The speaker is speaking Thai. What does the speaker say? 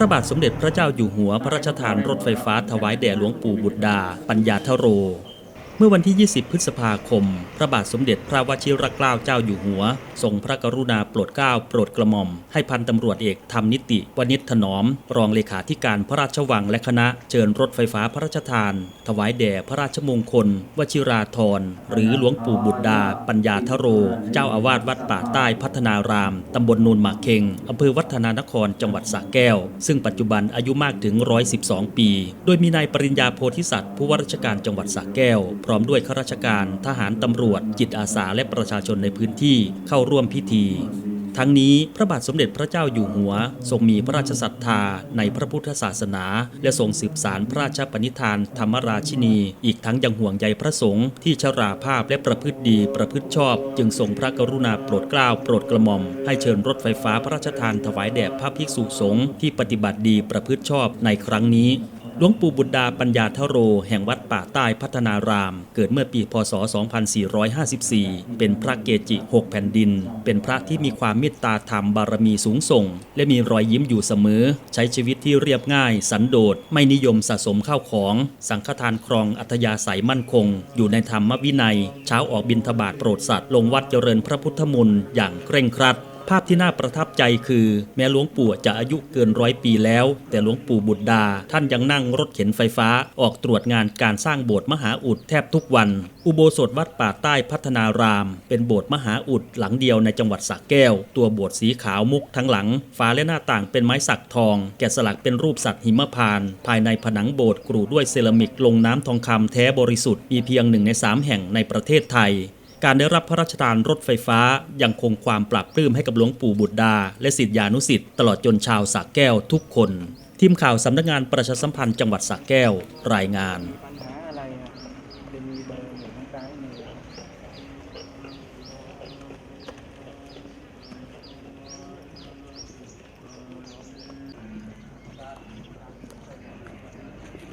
ระบาทสมเด็จพระเจ้าอยู่หัวพระราชทานรถไฟฟ้าถวายแด่หลวงปู่บุตรดา ปัญญาทโร มื่อวันที่ 20 พฤษภาคม พระบาทสมเด็จพระวชิรเกล้าเจ้าอยู่หัว ทรงพระกรุณาโปรดเกล้าโปรดกระหม่อม ให้พันตำรวจเอกธรรมนิติวณิชถนอม รองเลขาธิการพระราชวังและคณะเชิญรถไฟฟ้าพระราชทาน ถวายแด่พระราชมงคล วชิราธรหรือหลวงปู่บุตรดา ปัญญาทโร เจ้าอาวาสวัดป่าใต้พัฒนารามตำบลนูนหมากเคงอำเภอวัฒนานครจังหวัดสระแก้ว ซึ่งปัจจุบันอายุมากถึง 112 ปี โดยมีนายปริญญาโพธิสัตว์ผู้ว่าราชการจังหวัดสระแก้วร้อมด้วยข้าราชการทหารตำรวจ จิตอาสาและประชาชนในพื้นที่เข้าร่วมพิธี ทั้งนี้พระบาทสมเด็จพระเจ้าอยู่หัว ทรงมีพระราชศรัทธาในพระพุทธศาสนา และทรงสืบสารพระราชปณิธานธรรมราชินี อีกทั้งยังห่วงใยพระสงฆ์ที่ชราภาพและประพฤติดีประพฤติชอบ จึงทรงพระกรุณาโปรดเกล้าโปรดกระหม่อม ให้เชิญรถไฟฟ้าพระราชทานถวายแด่พระภิกษุสงฆ์ที่ปฏิบัติดีประพฤติชอบในครั้งนี้ หลวงปู่บุตรดาปัญญาทโร แห่งวัดป่าใต้พัฒนาราม เกิดเมื่อปีพศ 2454 เป็นพระเกจิ 6 แผ่นดิน เป็นพระที่มีความเมตตาธรรมบารมีสูงส่ง และมีรอยยิ้มอยู่เสมอ ใช้ชีวิตที่เรียบง่าย สันโดษ ไม่นิยมสะสมข้าวของ สังฆทานครองอัธยาศัยมั่นคง อยู่ในธรรมวินัย เช้าออกบิณฑบาตโปรดสัตว์ลงวัดเจริญพระพุทธมนต์อย่างเคร่งครัด ภาพที่น่าประทับใจคือ แม้หลวงปู่จะอายุเกินร้อยปีแล้ว แต่หลวงปู่บุตรดา ท่านยังนั่งรถเข็นไฟฟ้าออกตรวจงานการสร้างโบสถ์มหาอุดแทบทุกวัน อุโบสถวัดป่าใต้พัฒนาราม เป็นโบสถ์มหาอุดหลังเดียวในจังหวัดสระแก้ว ตัวโบสถ์สีขาวมุกทั้งหลังฝาและหน้าต่างเป็นไม้สักทอง แกะสลักเป็นรูปสัตว์หิมพาน ภายในผนังโบสถ์กรูด้วยเซรามิกลงน้ำทองคำแท้บริสุทธิ์มีเพียงหนึ่งในสามแห่งในประเทศไทย การได้รับพระราชทานรถไฟฟ้ายังคงความปรับปลื้มให้กับหลวงปู่บุตรดา และสิทธิานุสิทธิ์ตลอดจนชาวสักแก้วทุกคน ทีมข่าวสำนักงานประชาสัมพันธ์จังหวัดสักแก้วรายงาน ปัญหาอะไรนะจะมีเบอร์อยู่ข้างซ้ายมือ